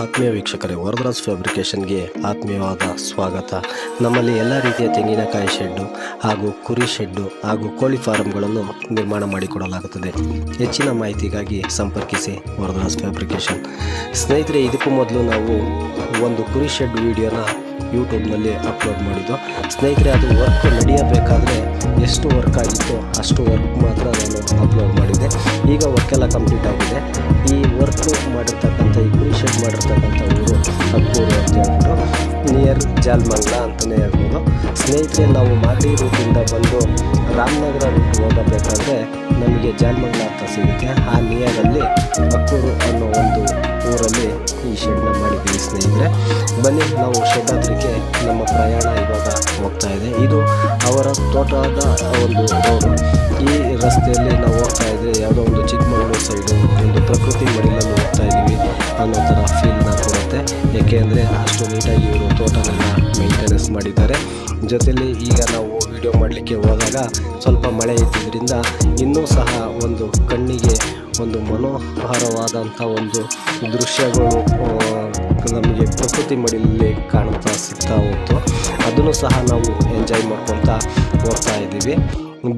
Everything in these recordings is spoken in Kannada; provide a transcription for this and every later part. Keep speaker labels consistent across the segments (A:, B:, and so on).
A: ಆತ್ಮೀಯ ವೀಕ್ಷಕರೇ, ವರದರಾಜ್ ಫ್ಯಾಬ್ರಿಕೇಷನ್ಗೆ ಆತ್ಮೀಯವಾದ ಸ್ವಾಗತ. ನಮ್ಮಲ್ಲಿ ಎಲ್ಲ ರೀತಿಯ ತೆಂಗಿನಕಾಯಿ ಶೆಡ್ಡು ಹಾಗೂ ಕುರಿ ಶೆಡ್ಡು ಹಾಗೂ ಕೋಳಿ ಫಾರಂಗಳನ್ನು ನಿರ್ಮಾಣ ಮಾಡಿಕೊಡಲಾಗುತ್ತದೆ. ಹೆಚ್ಚಿನ ಮಾಹಿತಿಗಾಗಿ ಸಂಪರ್ಕಿಸಿ ವರದರಾಜ್ ಫ್ಯಾಬ್ರಿಕೇಶನ್ ಸ್ನೇಹಿತರೆ, ಇದಕ್ಕೂ ಮೊದಲು ನಾವು ಒಂದು ಕುರಿ ಶೆಡ್ ವಿಡಿಯೋನ ಯೂಟ್ಯೂಬ್ನಲ್ಲಿ ಅಪ್ಲೋಡ್ ಮಾಡಿದ್ದು. ಸ್ನೇಹಿತರೆ, ಅದು ವರ್ಕ್ ನಡೆಯಬೇಕಾದ್ರೆ ಎಷ್ಟು ವರ್ಕ್ ಆಗಿತ್ತು ಅಷ್ಟು ವರ್ಕ್ ಮಾತ್ರ ನಾನು ಅಪ್ಲೋಡ್ ಮಾಡಿದ್ದೆ. ಈಗ ವರ್ಕ್ ಎಲ್ಲ ಕಂಪ್ಲೀಟ್ ಆಗಿದೆ. ಈ ವರ್ಕ್ ಮಾಡಿರ್ತಕ್ಕಂಥ, ಈ ಕ್ರೀಷನ್ ಮಾಡಿರ್ತಕ್ಕಂಥ ಊರು ಅಕ್ಕೂರು ಅಂತ ಹೇಳ್ಬಿಟ್ಟು ನಿಯರ್ ಜಾಲ್ಮಂಗ್ಲ ಅಂತಲೇ ಹೇಳ್ಬೋದು. ಸ್ನೇಹಿತರೆ, ನಾವು ಮಾಗಡಿ ರೂಟಿಂದ ಬಂದು ರಾಮನಗರ ರೂಟ್ ಹೋಗಬೇಕಾದ್ರೆ ನಮಗೆ ಜಾಲ್ಮಂಗ್ಲ ಅಂತ ಸಿಗುತ್ತೆ. ಆ ನಿಯರಲ್ಲಿ ಅಕ್ಕೂರು ಅನ್ನೋ ಒಂದು ಊರಲ್ಲಿ ಈ ಶೆಡ್ನ ಮಾಡಿದ್ದೀವಿ ಸ್ನೇಹಿತರೆ, ಬನ್ನಿ, ನಾವು ಶೆಡ್ ನಮ್ಮ ಪ್ರಯಾಣ ಇವಾಗ ಹೋಗ್ತಾ ಇದೆ. ಇದು ಅವರ ತೋಟದ ಒಂದು ರೋಡು. ಈ ರಸ್ತೆಯಲ್ಲಿ ನಾವು ಹೋಗ್ತಾ ಇದ್ದರೆ ಯಾವುದೋ ಒಂದು ಚಿಕ್ಕಮಗಳೂರು ಸೈಡು ಒಂದು ಪ್ರಕೃತಿ ಮಡಿಲಲ್ಲಿ ಹೋಗ್ತಾ ಇದ್ದೀವಿ ಅನ್ನೋ ಥರ ಫೀಲ್ನ ಕೊಡುತ್ತೆ. ಏಕೆಂದರೆ ಅಷ್ಟು ನೀಟಾಗಿ ಇವರು ತೋಟನೆಲ್ಲ ಮೇಂಟೆನೆನ್ಸ್ ಮಾಡಿದ್ದಾರೆ. ಜೊತೆಯಲ್ಲಿ ಈಗ ನಾವು ವಿಡಿಯೋ ಮಾಡಲಿಕ್ಕೆ ಹೋದಾಗ ಸ್ವಲ್ಪ ಮಳೆ ಇದ್ದಿದ್ದರಿಂದ ಇನ್ನೂ ಸಹ ಒಂದು ಕಣ್ಣಿಗೆ ಒಂದು ಮನೋಹರವಾದಂಥ ಒಂದು ದೃಶ್ಯಗಳು ನಮಗೆ ಪ್ರಕೃತಿ ಮಡಿಲಲ್ಲಿ ಕಾಣ್ತಾ ಸಿಗ್ತಾ ಹೋಗ್ತು ಅದನ್ನು ಸಹ ನಾವು ಎಂಜಾಯ್ ಮಾಡ್ಕೊತಾ ಹೋಗ್ತಾ ಇದ್ದೀವಿ.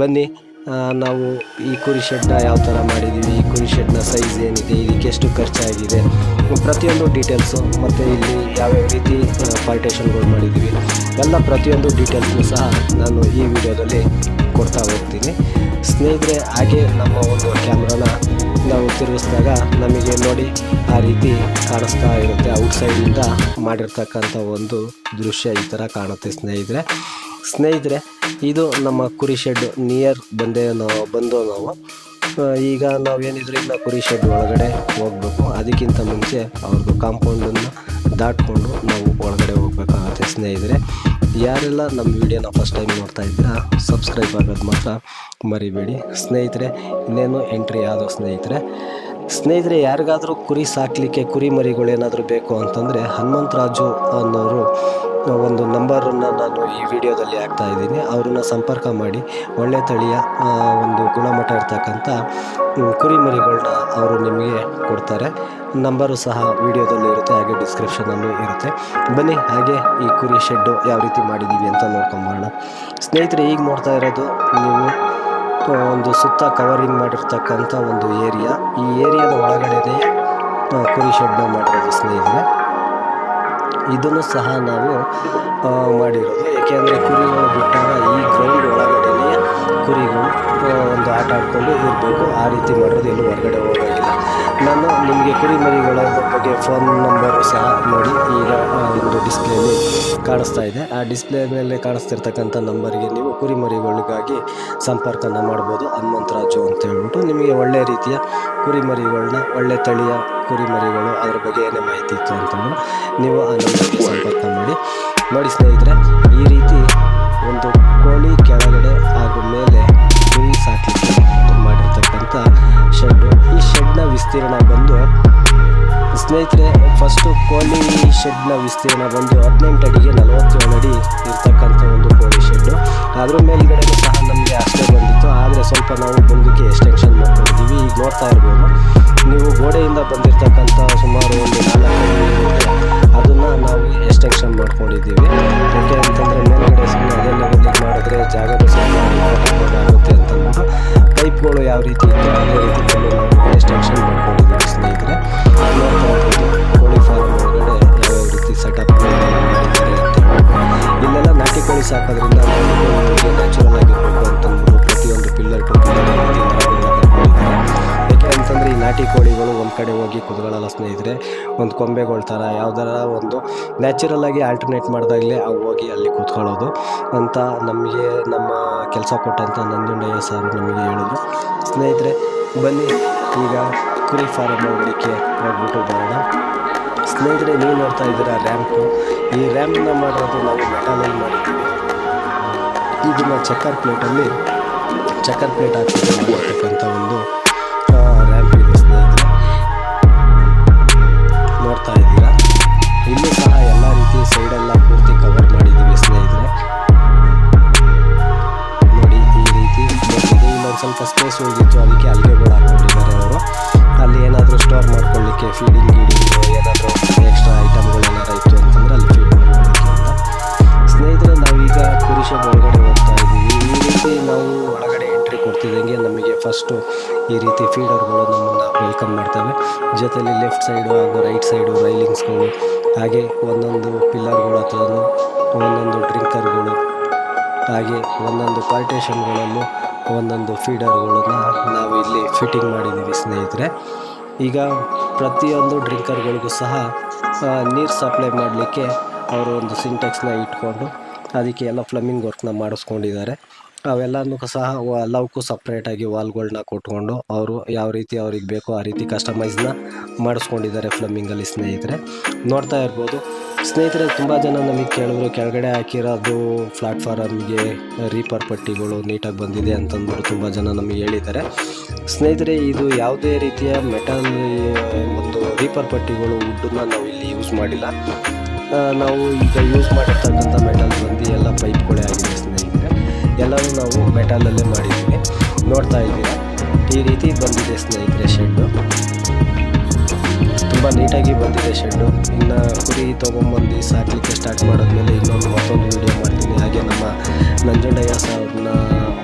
A: ಬನ್ನಿ ನಾವು ಈ ಕುರಿ ಶೆಡ್ನ ಯಾವ ಥರ ಮಾಡಿದ್ದೀವಿ, ಈ ಕುರಿ ಶೆಡ್ನ ಸೈಜ್ ಏನಿದೆ, ಇದಕ್ಕೆ ಎಷ್ಟು ಖರ್ಚಾಗಿದೆ, ಪ್ರತಿಯೊಂದು ಡೀಟೇಲ್ಸು ಮತ್ತು ಇಲ್ಲಿ ಯಾವ್ಯಾವ ರೀತಿ ಪಾರ್ಟೇಷನ್ಗಳು ಮಾಡಿದ್ದೀವಿ, ಎಲ್ಲ ಪ್ರತಿಯೊಂದು ಡೀಟೇಲ್ಸ್ನು ಸಹ ನಾನು ಈ ವಿಡಿಯೋದಲ್ಲಿ ಕೊಡ್ತಾ ಹೋಗ್ತೀನಿ. ಸ್ನೇಹಿತರೆ, ಹಾಗೆ ನಮ್ಮ ಒಂದು ಕ್ಯಾಮ್ರಾನ ನಾವು ತಿರುಗಿಸಿದಾಗ ನಮಗೆ ನೋಡಿ ಆ ರೀತಿ ಕಾಣಿಸ್ತಾ ಇರುತ್ತೆ. ಔಟ್ಸೈಡಿಂದ ಮಾಡಿರ್ತಕ್ಕಂಥ ಒಂದು ದೃಶ್ಯ ಈ ಥರ ಕಾಣುತ್ತೆ ಸ್ನೇಹಿತರೆ. ಸ್ನೇಹಿತರೆ, ಇದು ನಮ್ಮ ಕುರಿ ಶೆಡ್ ನಿಯರ್ ಬಂದೇ ನಾವು, ಬಂದು ನಾವು. ಈಗ ನಾವೇನಿದ್ರೆ ಇನ್ನು ಕುರಿ ಶೆಡ್ ಒಳಗಡೆ ಹೋಗಬೇಕು. ಅದಕ್ಕಿಂತ ಮುಂಚೆ ಅವ್ರದ್ದು ಕಾಂಪೌಂಡನ್ನು ದಾಟ್ಕೊಂಡು ನಾವು ಒಳಗಡೆ ಹೋಗ್ಬೇಕಾಗತ್ತೆ ಸ್ನೇಹಿತರೆ. ಯಾರೆಲ್ಲ ನಮ್ಮ ವಿಡಿಯೋನ ಫಸ್ಟ್ ಟೈಮ್ ನೋಡ್ತಾ ಇದ್ದೀರಾ ಸಬ್ಸ್ಕ್ರೈಬ್ ಆಗೋದು ಮಾತ್ರ ಮರಿಬೇಡಿ. ಸ್ನೇಹಿತರೆ, ಇನ್ನೇನು ಎಂಟ್ರಿ ಆದೋ ಸ್ನೇಹಿತರೆ? ಸ್ನೇಹಿತರೆ, ಯಾರಿಗಾದರೂ ಕುರಿ ಸಾಕಲಿಕ್ಕೆ ಕುರಿ ಮರಿಗಳೇನಾದರೂ ಬೇಕು ಅಂತಂದರೆ ಹನುಮಂತರಾಜು ಅನ್ನೋರು ಒಂದು ನಂಬರನ್ನು ನಾನು ಈ ವಿಡಿಯೋದಲ್ಲಿ ಹಾಕ್ತಾ ಇದ್ದೀನಿ. ಅವ್ರನ್ನ ಸಂಪರ್ಕ ಮಾಡಿ, ಒಳ್ಳೆ ತಳಿಯ ಒಂದು ಗುಣಮಟ್ಟ ಇರ್ತಕ್ಕಂಥ ಕುರಿಮರಿಗಳನ್ನ ಕುರಿ ಮರಿಗಳನ್ನ ಅವರು ನಿಮಗೆ ಕೊಡ್ತಾರೆ. ನಂಬರು ಸಹ ವಿಡಿಯೋದಲ್ಲಿ ಇರುತ್ತೆ, ಹಾಗೆ ಡಿಸ್ಕ್ರಿಪ್ಷನಲ್ಲೂ ಇರುತ್ತೆ. ಬನ್ನಿ, ಹಾಗೆ ಈ ಕುರಿ ಶೆಡ್ಡು ಯಾವ ರೀತಿ ಮಾಡಿದ್ದೀವಿ ಅಂತ ನೋಡ್ಕೊಂಬೋಣ ಸ್ನೇಹಿತರೆ, ಈಗ ನೋಡ್ತಾ ಇರೋದು ನೀವು ಒಂದು ಸುತ್ತ ಕವರಿಂಗ್ ಮಾಡಿರ್ತಕ್ಕಂಥ ಒಂದು ಏರಿಯಾ ಈ ಏರಿಯಾದ ಒಳಗಡೆನೇ ಕುರಿ ಶೆಡ್ನ ಮಾಡಿರೋದು ಸ್ನೇಹಿತರೆ. ಇದನ್ನು ಸಹ ನಾವು ಮಾಡಿರೋದು. ಏಕೆಂದರೆ ಕುರಿಗಳು ಬಿಟ್ಟಾಗ ಈ ಗ್ರೌಂಡ್ ಒಳಗಡೆನೇ ಕುರಿಗಳು ಒಂದು ಆಟ ಆಡ್ಕೊಂಡು ಇರಬೇಕು. ಆ ರೀತಿ ಮಾಡೋದು ಎಲ್ಲೂ ಹೊರಗಡೆ ಹೋಗೋಂಗಿಲ್ಲ ನಾನು ನಿಮಗೆ ಕುರಿ ಮರಿಗಳ ಬಗ್ಗೆ ಫೋನ್ ನಂಬರ್ ಸಹ ನೋಡಿ ಈಗ ಒಂದು ಡಿಸ್ಪ್ಲೇಲಿ ಕಾಣಿಸ್ತಾ ಇದೆ. ಆ ಡಿಸ್ಪ್ಲೇ ಮೇಲೆ ಕಾಣಿಸ್ತಿರ್ತಕ್ಕಂಥ ನಂಬರ್ಗೆ ನೀವು ಕುರಿ ಮರಿಗಳಿಗಾಗಿ ಸಂಪರ್ಕನ ಮಾಡ್ಬೋದು. ಹನುಮಂತರಾಜು ಅಂತ ಹೇಳ್ಬಿಟ್ಟು ನಿಮಗೆ ಒಳ್ಳೆ ರೀತಿಯ ಕುರಿ ಮರಿಗಳನ್ನ, ಒಳ್ಳೆ ತಳಿಯ ಕುರಿ ಮರಿಗಳು ಅದ್ರ ಬಗ್ಗೆ ಏನೇ ಮಾಹಿತಿ ಇತ್ತು ಅಂತಂದ್ರೆ ನೀವು ಆ ನಂಬರ್ಗೆ ಸಂಪರ್ಕ ಮಾಡಿ. ನೋಡಿ ಸ್ನೇಹಿತರೆ, ಈ ರೀತಿ ಕೋಳಿ ಕೆಳಗಡೆ ಹಾಗೂ ಮೇಲೆ ಕುರಿ ಸಾಕಲಿಕ್ಕೆ ಮಾಡಿರ್ತಕ್ಕಂಥ ಶೆಡ್ಡು. ಈ ಶೆಡ್ನ ವಿಸ್ತೀರ್ಣ ಬಂದು ಸ್ನೇಹಿತರೆ ಫಸ್ಟು ಕೋಳಿ ಶೆಡ್ನ ವಿಸ್ತೀರ್ಣ ಬಂದು ಹದಿನೆಂಟು ಅಡಿಗೆ ನಲವತ್ತೇಳು ಅಡಿ ಇರ್ತಕ್ಕಂಥ ಒಂದು ಕೋಳಿ ಶೆಡ್ಡು. ಅದ್ರ ಮೇಲ್ಗಡೆ ಸಹ ನಮಗೆ ಅಷ್ಟೇ ಬಂದಿತ್ತು. ಆದರೆ ಸ್ವಲ್ಪ ನಾವು ಮುಂದಕ್ಕೆ ಎಕ್ಸ್ಟೆನ್ಷನ್ ಮಾಡ್ಕೊಂಡಿದ್ದೀವಿ. ಈಗ ನೋಡ್ತಾ ಇರ್ಬೋದು, ನೀವು ಗೋಡೆಯಿಂದ ಬಂದಿರತಕ್ಕಂಥ ಸುಮಾರು ಒಂದು ನಾಲ್ಕು ಯಾವ ರೀತಿ ಇತ್ತು ಅದೇ ರೀತಿಯಲ್ಲಿ ನಾವು ಎಕ್ಸ್ಟೆನ್ಷನ್ ಮಾಡ್ಕೊಂಡಿದ್ದೀವಿ ಸ್ನೇಹಿತರೆ. ಕೋಳಿ ಫಾರ್ಮ್ ಒಳಗಡೆ ಯಾವ್ಯಾವ ರೀತಿ ಸೆಟಪ್ ಇಲ್ಲೆಲ್ಲ ನಾಟಿ ಕೋಳಿ ಸಾಕೋದ್ರಿಂದ ಕಡೆ ಹೋಗಿ ಕುತ್ಕೊಳ್ಳಲ್ಲ ಸ್ನೇಹಿತರೆ, ಒಂದು ಕೊಂಬೆಗಳ ಥರ ಯಾವ್ದಾರ ಒಂದು ನ್ಯಾಚುರಲ್ ಆಗಿ ಆಲ್ಟರ್ನೇಟ್ ಮಾಡಿದಾಗಲೇ ಅವು ಹೋಗಿ ಅಲ್ಲಿ ಕೂತ್ಕೊಳ್ಳೋದು ಅಂತ ನಮಗೆ ನಮ್ಮ ಕೆಲಸ ಕೊಟ್ಟಂಥ ನಂಜುಂಡಯ್ಯ ಸರ್ ನಮಗೆ ಹೇಳಿದ್ರು. ಸ್ನೇಹಿತರೆ, ಬನ್ನಿ, ಈಗ ಕುರಿ ಫಾರಮ್ ಹೋಗಲಿಕ್ಕೆ ಹೋಗ್ಬಿಟ್ಟು ಬರೋಣ. ಸ್ನೇಹಿತರೆ, ನೀವು ನೋಡ್ತಾ ಇದ್ದೀರಾ ರ್ಯಾಂಪು ಈ ರ್ಯಾಂಪ್ನ ಮಾಡಿರೋದು ನಾವು ಮೆಟಾಲಲ್ಲಿ ಮಾಡಿದ್ದೀವಿ. ಇದನ್ನು ಚಕ್ಕರ್ ಪ್ಲೇಟಲ್ಲಿ ಚಕ್ಕರ್ ಪ್ಲೇಟ್ ಹಾಕಿ ಮಾಡ್ತಕ್ಕಂಥ ಒಂದು ಸ್ಪೇಸ್ ಉಳಿದಿತ್ತು ಅದಕ್ಕೆ ಅಲ್ಲಿಗೆ ಹಾಕ್ಕೊಂಡಿದ್ದಾರೆ ಅವರು ಅಲ್ಲಿ ಏನಾದರೂ ಸ್ಟೋರ್ ಮಾಡ್ಕೊಳ್ಳಿಕ್ಕೆ ಫೀಡಿಂಗ್ ಗೀಡಿಂಗ್ ಏನಾದರೂ ಎಕ್ಸ್ಟ್ರಾ ಐಟಮ್ಗಳು ಏನಾದ್ರು ಇತ್ತು ಅಂತಂದರೆ ಅಲ್ಲಿ ಫೀಡ್ ಮಾಡ್ಕೊಳ್ಳಿಕ್ಕೆ ಅಂತ. ಸ್ನೇಹಿತರೆ, ನಾವೀಗ ಕುರುಷದ ಒಳಗಡೆ ಹೋಗ್ತಾ ಇದ್ದೀವಿ. ಈ ರೀತಿ ನಾವು ಒಳಗಡೆ ಎಂಟ್ರಿ ಕೊಡ್ತಿದ್ದಂಗೆ ನಮಗೆ ಫಸ್ಟು ಈ ರೀತಿ ಫೀಡರ್ಗಳು ನಮ್ಮನ್ನು ವೆಲ್ಕಮ್ ಮಾಡ್ತವೆ. ಜೊತೆಯಲ್ಲಿ ಲೆಫ್ಟ್ ಸೈಡು ಹಾಗೂ ರೈಟ್ ಸೈಡು ರೈಲಿಂಗ್ಸ್ಗಳು ಹಾಗೆ ಒಂದೊಂದು ಪಿಲ್ಲರ್ಗಳು ಅಥವಾ ಒಂದೊಂದು ಡ್ರಿಂಕರ್ಗಳು ಹಾಗೆ ಒಂದೊಂದು ಪಾರ್ಟೇಷನ್ಗಳಲ್ಲೂ ಒಂದೊಂದು ಫೀಡರ್ಗಳನ್ನ ನಾವು ಇಲ್ಲಿ ಫಿಟ್ಟಿಂಗ್ ಮಾಡಿದ್ದೀವಿ ಸ್ನೇಹಿತರೆ. ಈಗ ಪ್ರತಿಯೊಂದು ಡ್ರಿಂಕರ್ಗಳಿಗೂ ಸಹ ನೀರು ಸಪ್ಲೈ ಮಾಡಲಿಕ್ಕೆ ಅವರು ಒಂದು ಸಿಂಟೆಕ್ಸ್ನ ಇಟ್ಕೊಂಡು ಅದಕ್ಕೆ ಎಲ್ಲ ಫ್ಲಮ್ಮಿಂಗ್ ವರ್ಕ್ನ ಮಾಡಿಸ್ಕೊಂಡಿದ್ದಾರೆ. ಅವೆಲ್ಲನೂ ಸಹ ಎಲ್ಲವಕ್ಕೂ ಸಪ್ರೇಟಾಗಿ ವಾಲ್ಗಳನ್ನ ಕೊಟ್ಕೊಂಡು ಅವರು ಯಾವ ರೀತಿ ಅವ್ರಿಗೆ ಬೇಕೋ ಆ ರೀತಿ ಕಸ್ಟಮೈಸ್ನ ಮಾಡಿಸ್ಕೊಂಡಿದ್ದಾರೆ ಫ್ಲಮ್ಮಿಂಗಲ್ಲಿ ಸ್ನೇಹಿತರೆ. ನೋಡ್ತಾ ಇರ್ಬೋದು. ಸ್ನೇಹಿತರೆ, ತುಂಬ ಜನ ನಮಗೆ ಕೇಳಿದ್ರು, ಕೆಳಗಡೆ ಹಾಕಿರೋದು ಪ್ಲಾಟ್ಫಾರಮ್ಗೆ ರೀಪರ್ ಪಟ್ಟಿಗಳು ನೀಟಾಗಿ ಬಂದಿದೆ ಅಂತಂದ್ಬಿಟ್ಟು ತುಂಬ ಜನ ನಮಗೆ ಹೇಳಿದ್ದಾರೆ. ಸ್ನೇಹಿತರೆ, ಇದು ಯಾವುದೇ ರೀತಿಯ ಮೆಟಲ್ ಒಂದು ರೀಪರ್ ಪಟ್ಟಿಗಳು ವುಡ್ಡನ್ನ ನಾವು ಇಲ್ಲಿ ಯೂಸ್ ಮಾಡಿಲ್ಲ. ನಾವು ಈಗ ಯೂಸ್ ಮಾಡಿರ್ತಕ್ಕಂಥ ಮೆಟಲ್ ಬಂದು ಎಲ್ಲ ಪೈಪ್ಗಳೇ ಆಗಿದೆ ಎಲ್ಲವೂ ನಾವು ಮೆಟಲಲ್ಲೇ ಮಾಡಿದ್ದೀವಿ. ನೋಡ್ತಾ ಇದ್ದೀರಾ? ಈ ರೀತಿ ಬಂದಿದೆ ಸ್ನೇಹಿತರೆ ಶೆಡ್ಡು. ತುಂಬ ನೀಟಾಗಿ ಬಂದಿದೆ ಶೆಡ್ಡು. ಇನ್ನು ಕುರಿ ತೊಗೊಂಬಂದು ಸಾಕಲಿಕ್ಕೆ ಸ್ಟಾರ್ಟ್ ಮಾಡಿದ್ಮೇಲೆ ಇನ್ನೊಂದು ಮತ್ತೊಂದು ವೀಡಿಯೋ ಮಾಡ್ತೀನಿ. ಹಾಗೆ ನಮ್ಮ ನಂಜುಂಡಯ್ಯ ಅವ್ರನ್ನ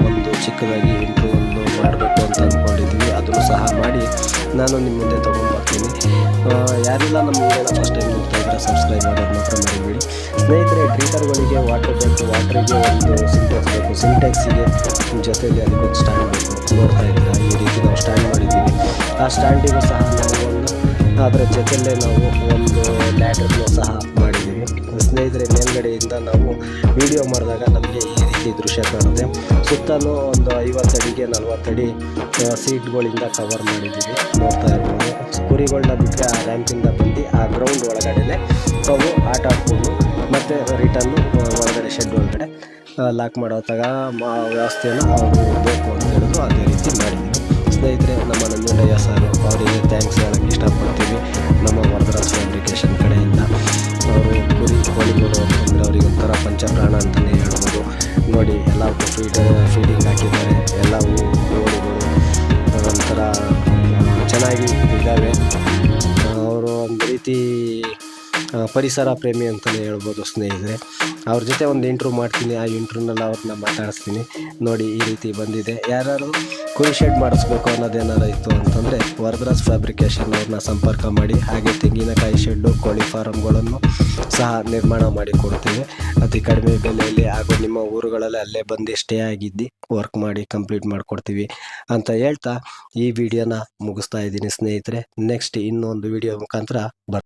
A: ಒಂದು ಚಿಕ್ಕದಾಗಿ ಇಂಟ್ರೂ ಒಂದು ಮಾಡಬೇಕು ಅಂತ ಅಂದ್ಕೊಂಡಿದ್ವಿ ಅದನ್ನು ಸಹ ಮಾಡಿ ನಾನು ನಿಮ್ಮ ಮುಂದೆ ತೊಗೊಂಡ್ಬರ್ತೀನಿ. ಯಾರಿಲ್ಲ ನಮ್ಮ ಫಸ್ಟ್ ಟೈಮ್ ನೋಡ್ತಾ ಸಬ್ಸ್ಕ್ರೈಬ್ ಮಾಡೋದು ಮಾತ್ರ ಮರಿಬೇಡಿ. ಸ್ನೇಹಿತರೆ ಡ್ರಿಂಕರ್ಗಳಿಗೆ ವಾಟರ್ ಬೇಕು ವಾಟ್ರಿಗೆ ಒಂದು ಸಿಂಟೆಕ್ಸ್ ಬೇಕು. ಸಿಂಟೆಕ್ಸಿಗೆ ಜೊತೆಗೆ ಅದಕ್ಕೊಂದು ಸ್ಟ್ಯಾಂಡ್ ಬೇಕು. ನೋಡ್ತಾ ಇದ್ದೀರಾ, ಈ ರೀತಿ ನಾವು ಸ್ಟ್ಯಾಂಡ್ ಮಾಡಿದ್ದೀವಿ. ಆ ಸ್ಟ್ಯಾಂಡಿಗೂ ಸಹ ನಾವು ಒಂದು ಅದರ ಜೊತೆಯಲ್ಲೇ ನಾವು ಒಂದು ಲ್ಯಾಟ್ರಿಗೂ ಸಹ ಸ್ನೇಹಿತರೆ, ಮೇಲ್ಗಡೆಯಿಂದ ನಾವು ವಿಡಿಯೋ ಮಾಡಿದಾಗ ನಮಗೆ ಈ ರೀತಿ ದೃಶ್ಯ ಕಾಣುತ್ತೆ. ಸುತ್ತಲೂ ಒಂದು ಐವತ್ತಡಿಗೆ ನಲ್ವತ್ತಡಿ ಸೀಟ್ಗಳಿಂದ ಕವರ್ ಮಾಡಿದ್ದೀವಿ. ನೋಡ್ತಾ ಇರ್ಬೋದು. ಕುರಿಗಳನ್ನ ಬಿಟ್ಟರೆ ಆ ರ್ಯಾಂಪಿಂದ ಬಂದು ಆ ಗ್ರೌಂಡ್ ಒಳಗಡೆನೆ ಅವು ಆಟ ಆಡ್ಕೊಂಡು ಮತ್ತು ರಿಟರ್ನು ಒಳಗಡೆ ಶೆಡ್ ಒಳಗಡೆ ಲಾಕ್ ಮಾಡೋ ತಗ ಮಾ ವ್ಯವಸ್ಥೆಯನ್ನು ಅವರು ಬೇಕು ಅಂತ ಹೇಳಿದ್ರು. ಅದೇ ರೀತಿ ಮಾಡಿದ್ದೀವಿ. ಸ್ನೇಹಿತರೆ, ನಮ್ಮ ನಂಜುಂಡಯ್ಯ ಸರ್, ಅವರಿಗೆ ಥ್ಯಾಂಕ್ಸ್ ಹೇಳೋಕ್ಕೆ ಇಷ್ಟಪಡ್ತೀವಿ. ನಮ್ಮ ವರದರಾಜ್ ಪರಿಸರ ಪ್ರೇಮಿ ಅಂತಲೇ ಹೇಳ್ಬೋದು ಸ್ನೇಹಿತರೆ. ಅವ್ರ ಜೊತೆ ಒಂದು ಇಂಟ್ರೂ ಮಾಡ್ತೀನಿ. ಆ ಇಂಟ್ರೂನಲ್ಲಿ ಅವ್ರನ್ನ ಮಾತಾಡಿಸ್ತೀನಿ. ನೋಡಿ, ಈ ರೀತಿ ಬಂದಿದೆ. ಯಾರು ಕುರಿ ಶೆಡ್ ಮಾಡಿಸ್ಬೇಕು ಅನ್ನೋದೇನಾರು ಇತ್ತು ಅಂತಂದರೆ, ವರದರಾಜ್ ಫ್ಯಾಬ್ರಿಕೇಶನ್ ಅವ್ರನ್ನ ಸಂಪರ್ಕ ಮಾಡಿ, ಹಾಗೆ ತೆಂಗಿನಕಾಯಿ ಶೆಡ್ಡು ಕೋಳಿ ಫಾರಮ್ಗಳನ್ನು ಸಹ ನಿರ್ಮಾಣ ಮಾಡಿ ಕೊಡ್ತೀವಿ. ಅತಿ ಕಡಿಮೆ ಬೆಲೆಯಲ್ಲಿ ಹಾಗೂ ನಿಮ್ಮ ಊರುಗಳಲ್ಲಿ ಅಲ್ಲೇ ಬಂದು ಸ್ಟೇ ಆಗಿದ್ದು ವರ್ಕ್ ಮಾಡಿ ಕಂಪ್ಲೀಟ್ ಮಾಡಿಕೊಡ್ತೀವಿ ಅಂತ ಹೇಳ್ತಾ ಈ ವಿಡಿಯೋನ ಮುಗಿಸ್ತಾ ಇದ್ದೀನಿ ಸ್ನೇಹಿತರೆ. ನೆಕ್ಸ್ಟ್ ಇನ್ನೊಂದು ವಿಡಿಯೋ ಮುಖಾಂತರ ಬರ್